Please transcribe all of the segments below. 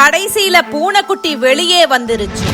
கடைசியில பூனைக்குட்டி வெளியே வந்துருச்சு.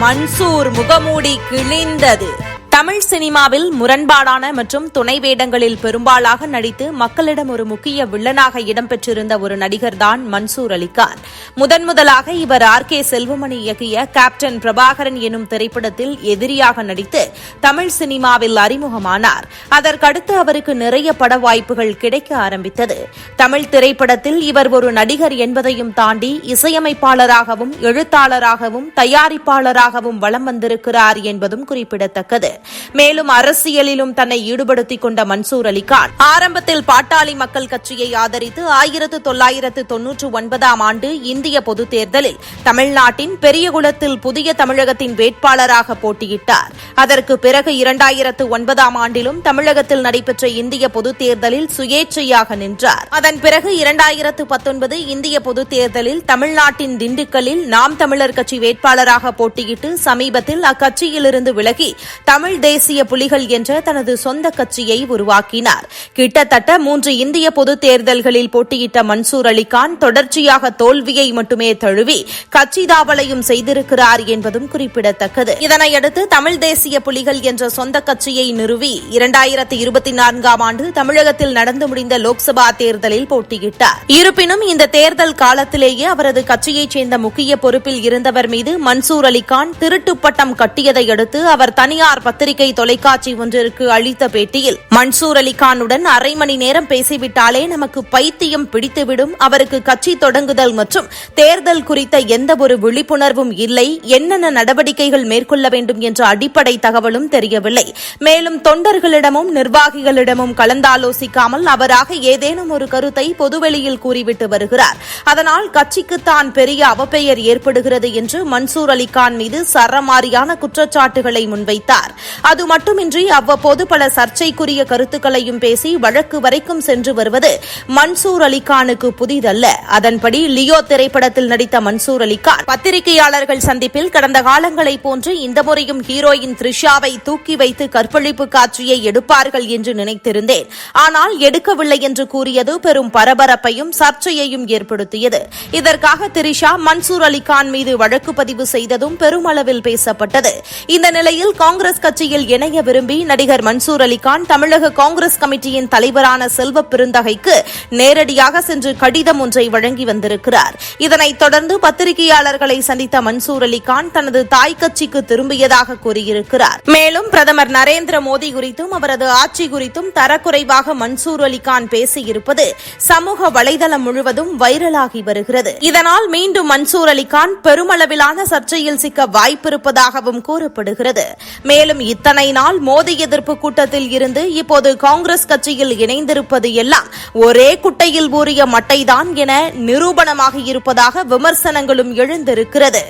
மன்சூர் முகமூடி கிழிந்தது. தமிழ் சினிமாவில் முரண்பாடான மற்றும் துணை வேடங்களில் பெரும்பாலாக நடித்து மக்களிடம் ஒரு முக்கிய வில்லனாக இடம்பெற்றிருந்த ஒரு நடிகர்தான் மன்சூர் அலிகான். முதன் முதலாக இவர் ஆர். கே. செல்வமணி இயக்கிய கேப்டன் பிரபாகரன் எனும் திரைப்படத்தில் எதிரியாக நடித்து தமிழ் சினிமாவில் அறிமுகமானார். அதற்கடுத்து அவருக்கு நிறைய பட வாய்ப்புகள் கிடைக்க ஆரம்பித்தது. தமிழ் திரைப்படத்தில் இவர் ஒரு நடிகர் என்பதையும் தாண்டி இசையமைப்பாளராகவும் எழுத்தாளராகவும் தயாரிப்பாளராகவும் வலம் வந்திருக்கிறார் என்பதும் குறிப்பிடத்தக்கது. மேலும் அரசியலிலும் தன்னை ஈடுபடுத்திக் கொண்ட மன்சூர் அலிகான். ஆரம்பத்தில் பாட்டாளி மக்கள் கட்சியை ஆதரித்து ஆயிரத்து தொள்ளாயிரத்து தொன்னூற்று ஒன்பதாம் ஆண்டு இந்திய பொதுத் தேர்தலில் தமிழ்நாட்டின் பெரியகுளத்தில் புதிய தமிழகத்தின் வேட்பாளராக போட்டியிட்டார். அதற்கு பிறகு இரண்டாயிரத்து ஒன்பதாம் ஆண்டிலும் தமிழகத்தில் நடைபெற்ற இந்திய பொதுத் தேர்தலில் சுயேட்சையாக நின்றார். அதன் பிறகு இரண்டாயிரத்து பத்தொன்பது இந்திய பொதுத் தேர்தலில் தமிழ்நாட்டின் திண்டுக்கல்லில் நாம் தமிழர் கட்சி வேட்பாளராக போட்டியிட்டு சமீபத்தில் அக்கட்சியிலிருந்து விலகி தமிழ் தமிழ் தேசிய புலிகள் என்ற தனது சொந்த கட்சியை உருவாக்கினார். கிட்டத்தட்ட மூன்று இந்திய பொதுத் தேர்தல்களில் போட்டியிட்ட மன்சூர் அலிகான் தொடர்ச்சியாக தோல்வியை மட்டுமே தழுவி கட்சி தாவலையும் செய்திருக்கிறார் என்பதும் குறிப்பிடத்தக்கது. இதனையடுத்து தமிழ் தேசிய புலிகள் என்ற சொந்த கட்சியை நிறுவி இரண்டாயிரத்து இருபத்தி நான்காம் ஆண்டு தமிழகத்தில் நடந்து முடிந்த லோக்சபா தேர்தலில் போட்டியிட்டார். இருப்பினும் இந்த தேர்தல் காலத்திலேயே அவரது கட்சியைச் சேர்ந்த முக்கிய பொறுப்பில் இருந்தவர் மீது மன்சூர் அலிகான் திருட்டு பட்டம் கட்டியதை அடுத்து அவர் தனியார் பத்து பத்திரிகை தொலைக்காட்சி ஒன்றிற்கு அளித்த பேட்டியில் மன்சூர் அலிகானுடன் அரை மணி நேரம் பேசிவிட்டாலே நமக்கு பைத்தியம் பிடித்துவிடும் அவருக்கு கட்சி தொடங்குதல் மற்றும் தேர்தல் குறித்த எந்தவொரு விழிப்புணர்வும் இல்லை என்னென்ன நடவடிக்கைகள் மேற்கொள்ள வேண்டும் என்ற அடிப்படை தகவலும் தெரியவில்லை. மேலும் தொண்டர்களிடமும் நிர்வாகிகளிடமும் கலந்தாலோசிக்காமல் அவராக ஏதேனும் ஒரு கருத்தை பொதுவெளியில் கூறிவிட்டு வருகிறார். அதனால் கட்சிக்கு தான் பெரிய அவப்பெயர் ஏற்படுகிறது என்று மன்சூர் அலிகான் மீது சரமாரியான குற்றச்சாட்டுகளை முன்வைத்தார். அது மட்டுமின்றி அவ்வப்போது பல சர்ச்சைக்குரிய கருத்துக்களையும் பேசி வழக்கு வரைக்கும் சென்று வருவது மன்சூர் அலிகானுக்கு புதிதல்ல. அதன்படி லியோ திரைப்படத்தில் நடித்த மன்சூர் அலிகான் பத்திரிகையாளர்கள் சந்திப்பில் கடந்த காலங்களைப் போன்று இந்த முறையும் ஹீரோயின் த்ரிஷாவை தூக்கி வைத்து கற்பழிப்பு காட்சியை எடுப்பார்கள் என்று நினைத்திருந்தேன். ஆனால் எடுக்கவில்லை என்று கூறியது பெரும் பரபரப்பையும் சர்ச்சையையும் ஏற்படுத்தியது. இதற்காக திரிஷா மன்சூர் அலிகான் மீது வழக்கு பதிவு செய்ததும் பெருமளவில் பேசப்பட்டது. இந்த நிலையில் காங்கிரஸ் கட்சி கட்சியில் இணைய விரும்பி நடிகர் மன்சூர் அலிகான் தமிழக காங்கிரஸ் கமிட்டியின் தலைவரான செல்வ பெருந்தகைக்கு நேரடியாக சென்று கடிதம் ஒன்றை வழங்கி வந்திருக்கிறார். இதனைத் தொடர்ந்து பத்திரிகையாளர்களை சந்தித்த மன்சூர் அலிகான் தனது தாய் கட்சிக்கு திரும்பியதாக கூறியிருக்கிறார். மேலும் பிரதமர் நரேந்திர மோடி குறித்தும் அவரது ஆட்சி குறித்தும் தரக்குறைவாக மன்சூர் அலிகான் பேசியிருப்பது சமூக வலைதளம் முழுவதும் வைரலாகி வருகிறது. இதனால் மீண்டும் மன்சூர் அலிகான் பெருமளவிலான சர்ச்சையில் சிக்க வாய்ப்பிருப்பதாகவும் கூறப்படுகிறது. மேலும் இத்தனை நாள் மோடி எதிர்ப்பு கூட்டத்தில் இருந்து இப்போது காங்கிரஸ் கட்சியில் இணைந்திருப்பது எல்லாம் ஒரே குட்டையில் ஊறிய மட்டைதான் என நிரூபணமாக இருப்பதாக விமர்சனங்களும் எழுந்திருக்கிறது.